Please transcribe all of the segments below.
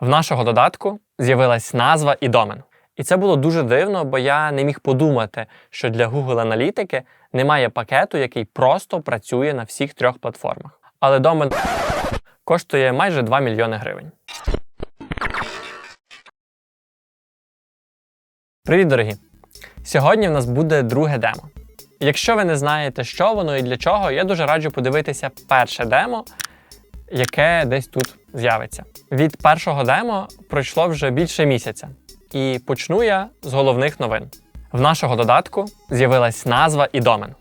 В нашого додатку з'явилась назва і домен. І це було дуже дивно, бо я не міг подумати, що для Google аналітики немає пакету, який просто працює на всіх трьох платформах. Але домен коштує майже 2 мільйони гривень. Привіт, дорогі! Сьогодні в нас буде друге демо. Якщо ви не знаєте, що воно і для чого, я дуже раджу подивитися перше демо, яке десь тут з'явиться. Від першого демо пройшло вже більше місяця, і почну я з головних новин. В нашого додатку з'явилась назва і домен.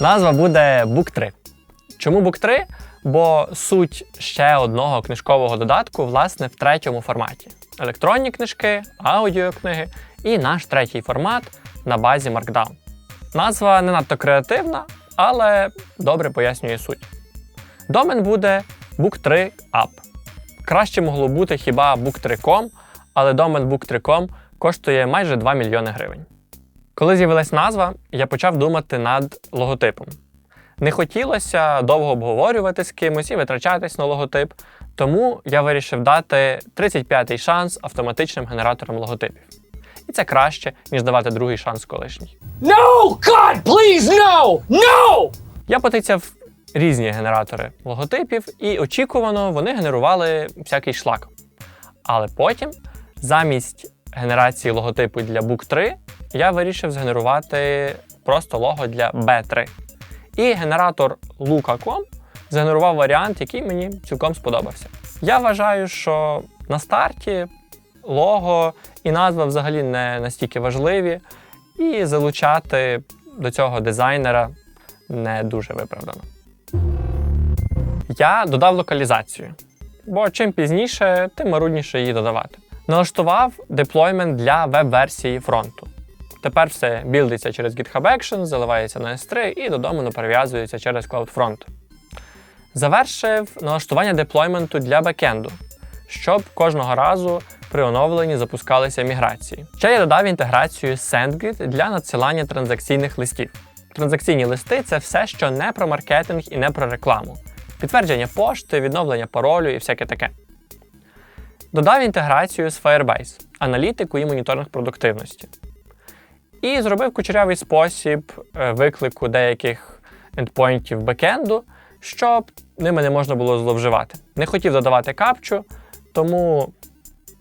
Назва буде Book 3. Чому Book 3? Бо суть ще одного книжкового додатку, власне, в третьому форматі: електронні книжки, аудіокниги і наш третій формат на базі Markdown. Назва не надто креативна, але добре пояснює суть. Домен буде Book 3 App. Краще могло бути хіба Book3.com, але домен Book3.com коштує майже 2 мільйони гривень. Коли з'явилась назва, я почав думати над логотипом. Не хотілося довго обговорювати з кимось і витрачатись на логотип, тому я вирішив дати 35-й шанс автоматичним генераторам логотипів. І це краще, ніж давати другий шанс колишній. No! God, please, no! No! Я потицяв різні генератори логотипів, і очікувано вони генерували всякий шлак. Але потім, замість генерації логотипу для Book 3, я вирішив згенерувати просто лого для B3. І генератор Luca.com згенерував варіант, який мені цілком сподобався. Я вважаю, що на старті лого і назва взагалі не настільки важливі, і залучати до цього дизайнера не дуже виправдано. Я додав локалізацію, бо чим пізніше, тим марудніше її додавати. Налаштував деплоймент для веб-версії фронту. Тепер все білдиться через GitHub Actions, заливається на S3 і до домену перев'язується через CloudFront. Завершив налаштування деплойменту для бекенду, щоб кожного разу при оновленні запускалися міграції. Ще я додав інтеграцію SendGrid для надсилання транзакційних листів. Транзакційні листи це все, що не про маркетинг і не про рекламу. Підтвердження пошти, відновлення паролю і всяке таке. Додав інтеграцію з Firebase, аналітику і моніторинг продуктивності. І зробив кучерявий спосіб е, виклику деяких ендпойнтів бекенду, щоб ними не можна було зловживати. Не хотів додавати капчу, тому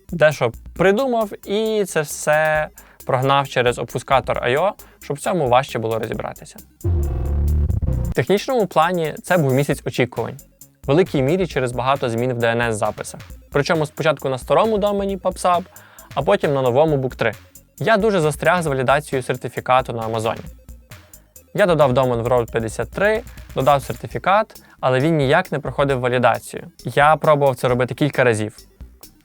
дещо придумав і це все прогнав через обфускатор I.O., щоб в цьому важче було розібратися. Технічному плані це був місяць очікувань, в великій мірі через багато змін в DNS-записах. Причому спочатку на старому домені PubSub, а потім на новому Book 3. Я дуже застряг з валідацією сертифікату на Амазоні. Я додав домен в Road 53, додав сертифікат, але він ніяк не проходив валідацію. Я пробував це робити кілька разів.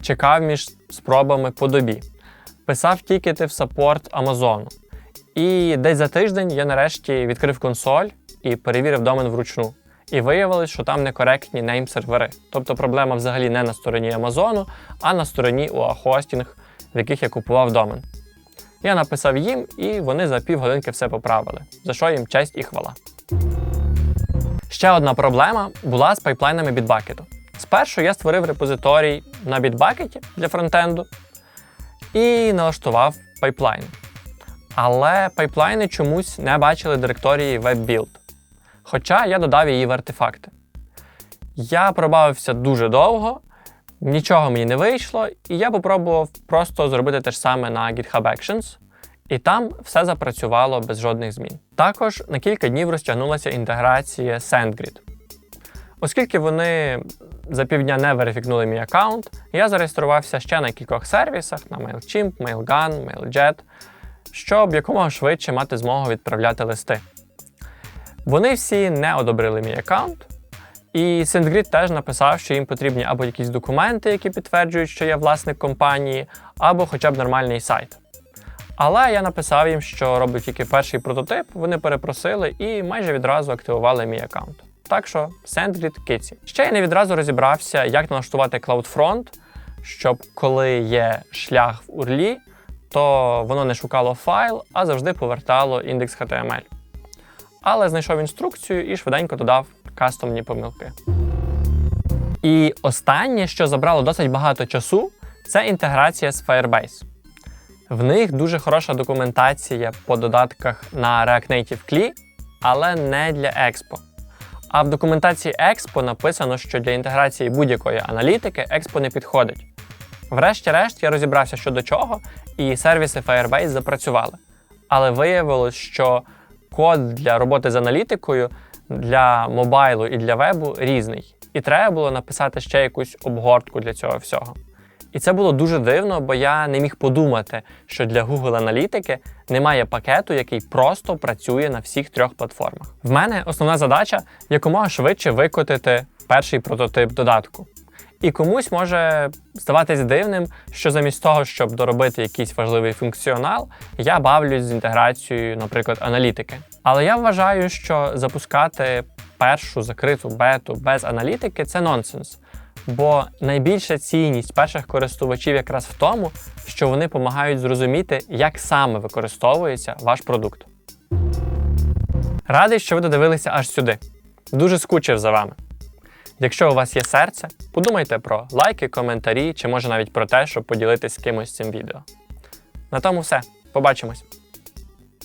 Чекав між спробами по добі, писав тікети в саппорт Амазону. І десь за тиждень я нарешті відкрив консоль і перевірив домен вручну. І виявилось, що там некоректні нейм-сервери. Тобто проблема взагалі не на стороні Амазону, а на стороні UA Hosting, в яких я купував домен. Я написав їм, і вони за півгодинки все поправили, за що їм честь і хвала. Ще одна проблема була з пайплайнами Bitbucket. Спершу я створив репозиторій на Bitbucket для фронтенду і налаштував пайплайн. Але пайплайни чомусь не бачили директорії WebBuild. Хоча я додав її в артефакти. Я пробавився дуже довго, нічого мені не вийшло, і я попробував просто зробити те ж саме на GitHub Actions, і там все запрацювало без жодних змін. Також на кілька днів розтягнулася інтеграція SendGrid. Оскільки вони за півдня не верифікнули мій аккаунт, я зареєструвався ще на кількох сервісах на MailChimp, MailGun, MailJet, щоб якомога швидше мати змогу відправляти листи. Вони всі не одобрили мій аккаунт, і SendGrid теж написав, що їм потрібні або якісь документи, які підтверджують, що я власник компанії, або хоча б нормальний сайт. Але я написав їм, що роблю тільки перший прототип, вони перепросили і майже відразу активували мій аккаунт. Так що SendGrid киці. Ще я не відразу розібрався, як налаштувати CloudFront, щоб коли є шлях в URL, то воно не шукало файл, а завжди повертало індекс HTML. Але знайшов інструкцію і швиденько додав кастомні помилки. І останнє, що забрало досить багато часу, це інтеграція з Firebase. В них дуже хороша документація по додатках на React Native CLI, але не для Expo. А в документації Expo написано, що для інтеграції будь-якої аналітики Expo не підходить. Врешті-решт я розібрався щодо чого, і сервіси Firebase запрацювали. Але виявилось, що код для роботи з аналітикою для мобайлу і для вебу різний. І треба було написати ще якусь обгортку для цього всього. І це було дуже дивно, бо я не міг подумати, що для Google аналітики немає пакету, який просто працює на всіх трьох платформах. В мене основна задача якомога швидше викотити перший прототип додатку. І комусь може здаватись дивним, що замість того, щоб доробити якийсь важливий функціонал, я бавлюсь з інтеграцією, наприклад, аналітики. Але я вважаю, що запускати першу закриту бету без аналітики це нонсенс. Бо найбільша цінність перших користувачів якраз в тому, що вони допомагають зрозуміти, як саме використовується ваш продукт. Радий, що ви додивилися аж сюди. Дуже скучив за вами. Якщо у вас є серце, подумайте про лайки, коментарі чи може навіть про те, щоб поділитись з кимось цим відео. На тому все. Побачимось!